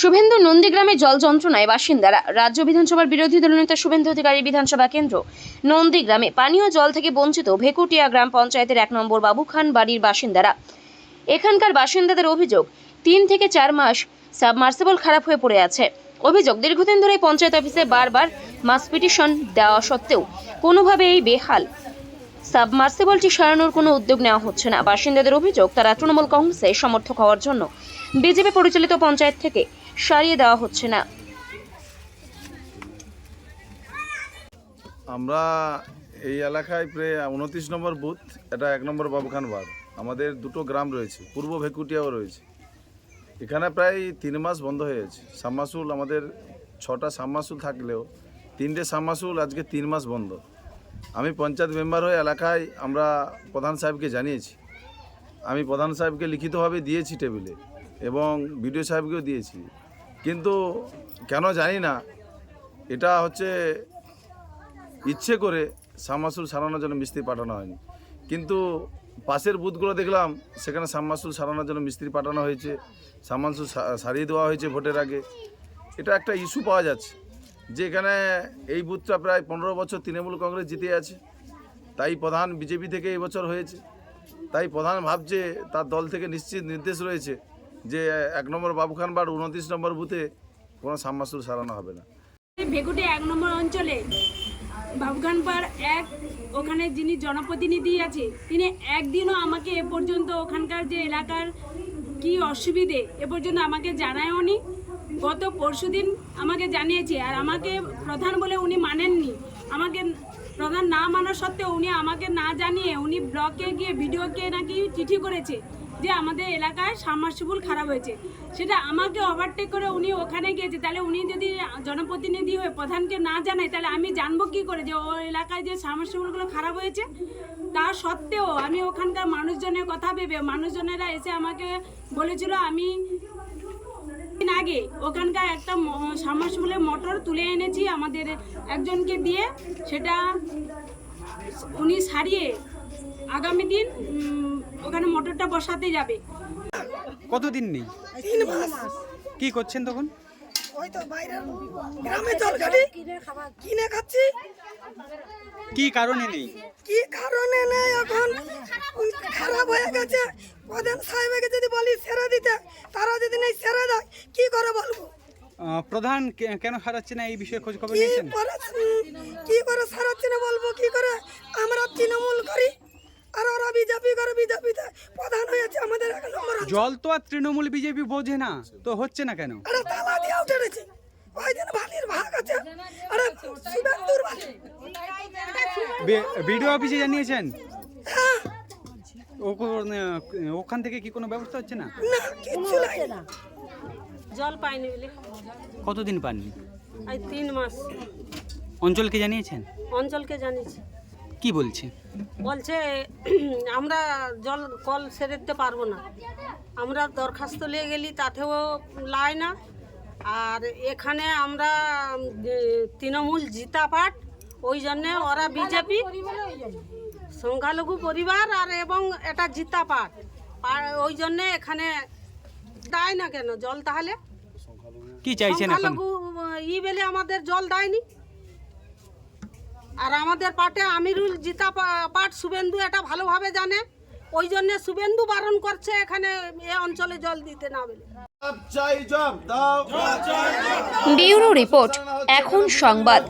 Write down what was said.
শুভেন্দু নন্দীগ্রামে জল যন্ত্রণায় বাসিন্দারা। রাজ্য বিধানসভার বিরোধী দলনেতা শুভেন্দু অধিকারী বিধানসভা কেন্দ্র। নন্দীগ্রামে পানীয় জল থেকে বঞ্চিত ভেকুটিয়া গ্রাম পঞ্চায়েতের এক নম্বর বাবুখান বাড়ির বাসিন্দারা। এখানকার বাসিন্দাদের অভিযোগ, তিন থেকে চার মাস সাবমার্সেবল খারাপ হয়ে পড়ে আছে। অভিযোগ, দীর্ঘদিন ধরে পঞ্চায়েত অফিসে বারবার মাস পিটিশন দেওয়া সত্ত্বেও কোনোভাবে এই বেহাল সাবমার্সেবলটি সারানোর কোনো উদ্যোগ নেওয়া হচ্ছে না। বাসিন্দাদের অভিযোগ, তারা তৃণমূল কংগ্রেসে সমর্থক হওয়ার জন্য বিজেপি পরিচালিত পঞ্চায়েত থেকে সারিয়ে দেওয়া হচ্ছে না। আমরা এই এলাকায় প্রায় উনত্রিশ নম্বর বুথ, এটা এক নম্বর বাবুখান ওয়ার্ড। আমাদের দুটো গ্রাম রয়েছে, পূর্ব ভেকুটিয়াও রয়েছে। এখানে প্রায় তিন মাস বন্ধ হয়ে গেছে। সাম্মাসুল, আমাদের ছটা সাম্মাসুল থাকলেও তিনটে সাম্মাসুল আজকে তিন মাস বন্ধ। আমি পঞ্চায়েত মেম্বার হয়ে এলাকায় আমরা প্রধান সাহেবকে জানিয়েছি। আমি প্রধান সাহেবকে লিখিতভাবে দিয়েছি টেবিলে এবং বিডিও সাহেবকেও দিয়েছি। কিন্তু কেন জানি না, এটা হচ্ছে ইচ্ছে করে সামাসুল সারানোর জন্য মিস্ত্রি পাঠানো হয়নি। কিন্তু পাশের বুথগুলো দেখলাম, সেখানে সামাসুল সারানোর জন্য মিস্ত্রি পাঠানো হয়েছে সামাসুল সারিয়ে দেওয়া হয়েছে ভোটের আগে। এটা একটা ইস্যু পাওয়া যাচ্ছে যে এখানে এই বুথটা প্রায় পনেরো বছর তৃণমূল কংগ্রেস জিতে আছে। তাই প্রধান বিজেপি থেকে এই বছর হয়েছে। তাই প্রধান ভাবছে তার দল থেকে নিশ্চিত নির্দেশ রয়েছে যে এক নম্বর বাবুখান বার উনত্রিশ নম্বর বুথে কোনো সামাসুল সারানো হবে না। ভেগুটি এক নম্বর অঞ্চলে বাবুখানপাড় এক, ওখানে যিনি জনপ্রতিনিধি আছে, তিনি একদিনও আমাকে এ পর্যন্ত ওখানকার যে এলাকার কি অসুবিধে এ পর্যন্ত আমাকে জানায়ওনি গত পরশুদিন আমাকে জানিয়েছে আর আমাকে প্রধান বলে উনি মানেননি। আমাকে প্রধান না মানা সত্ত্বেও উনি আমাকে না জানিয়ে উনি ব্লকে গিয়ে ভিডিওকে নাকি চিঠি করেছে। যে আমাদের এলাকায় সাবমার্সিবল খারাপ হয়েছে। সেটা আমাকে ওভারটেক করে উনি ওখানে গিয়েছে। তাহলে উনি যদি জনপ্রতিনিধি হয়ে প্রধানকে না জানায়, তাহলে আমি জানব কি করে যে ও এলাকায় যে সাবমার্সিবলগুলো খারাপ হয়েছে? তা সত্ত্বেও আমি ওখানকার মানুষজনের কথা ভেবে, মানুষজনেরা এসে আমাকে বলেছিল, আমি দিন আগে ওখানকার একটা সাবমার্সিবলের মোটর তুলে এনেছি আমাদের একজনকে দিয়ে। সেটা উনি সারিয়ে আগামী দিন ওখানে মোটরটা বসাতে যাবে। কতদিন নেই? তিন মাস। কি করছেন তখন? ওই তো বাইরে গ্রামে জল কাটি কিনে খাচ্ছি। কি কারণে নেই? কি কারণে নেই এখন? খারাপ হয়ে গেছে। প্রধান সাহেবকে যদি বলি সেরে দিতে তারা যদি নেই সেরে দেয় কি করে বলব? প্রধান কেন হারাচ্ছে না এই বিষয়ে খোঁজ খবর নিয়েছেন? কি করে সারাচ্ছি না বলব? কি করে আমরা তৃণমূল করি? আর ওরা বিজেপি করে বিজেপিতে প্রধান হয়েছে আমাদের এক নম্বর জল তো আর তৃণমূল বিজেপি বোঝে না। তো হচ্ছে না কেন? আরে তালা দিয়ে উঠেছে ওই দিন ভালির ভাগ আছে। আরে শুভেন্দুর ভালি বিডিও অফিসে জানিয়েছেন? হ্যাঁ। ওখান থেকে কি কোনো ব্যবস্থা হচ্ছে না? না কিচ্ছু নাই। জল পাইনি বলে। কতদিন পাননি? আজ তিন মাস। অঞ্চলকে জানিয়েছেন? অঞ্চলকে জানিয়েছি। কি বলছে? বলছে আমরা জল কল সেরে দিতে পারব না। আমরা দরখাস্ত নিয়ে গেলি তাতেও লাই না। আর এখানে আমরা তৃণমূল জিতা পাট ওই জন্যে ওরা বিজেপি সংখ্যালঘু পরিবার আর এবং এটা জিতা পাট। আর ওই জন্যে এখানে দেয় না কেন জল তাহলে? কি চাইছেন সংখ্যালঘু ই বেলে আমাদের জল দেয়নি। আর আমাদের পাটে আমিরুল জিতা পা- পাট শুভেন্দু এটা ভালোভাবে জানে। ওই জন্য শুভেন্দু বারণ করছে এখানে এ অঞ্চলে জল দিতে না বলে। ব্যুরো রিপোর্ট এখন সংবাদ।